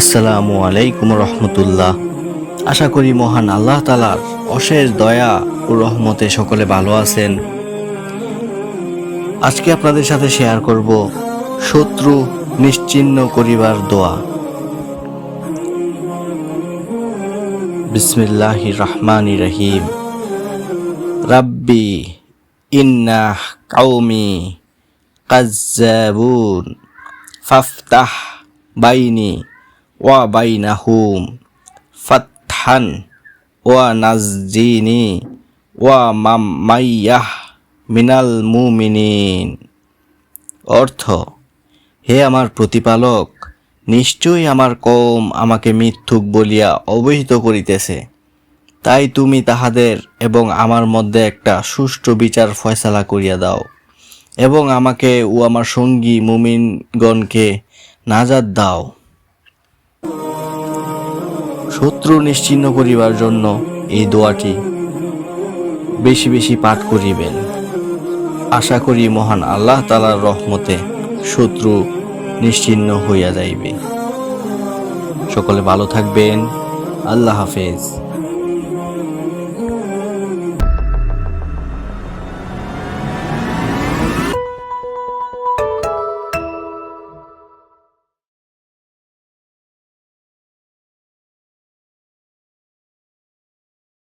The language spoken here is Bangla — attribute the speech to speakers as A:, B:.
A: আসসালামু আলাইকুম রহমতুল্লাহ। আশা করি মহান আল্লাহ তালার অশেষ দয়া ও রহমতে সকলে ভালো আছেন। আজকে আপনাদের সাথে শেয়ার করব শত্রু নিশ্চিহ্ন করিবার দোয়া। বিসমিল্লাহ রহমান রহিম। রাব্বি ইন্না কাউমি কাজ্জাবুন ফাফতাহ বাইনি ওয়া বাইনাহুম ফাতহান ওয়া নাজজিনি ওয়া মাম্মাইয়াহ মিনাল মুমিনিন। অর্থ, হে আমার প্রতিপালক, নিশ্চয়ই আমার কম আমাকে মিথ্যুক বলিয়া অবহিত করিতেছে। তাই তুমি তাহাদের এবং আমার মধ্যে একটা সুষ্ঠু বিচার ফয়সালা করিয়া দাও এবং আমাকে ও আমার সঙ্গী মুমিনগণকে নাজাদ দাও। শত্রু নিশ্চিহ্ন করিবার জন্য এই দোয়াটি বেশি বেশি পাঠ করিবেন। আশা করি মহান আল্লাহ তালার রহমতে শত্রু নিশ্চিহ্ন হইয়া যাইবে। সকলে ভালো থাকবেন। আল্লাহ হাফেজ।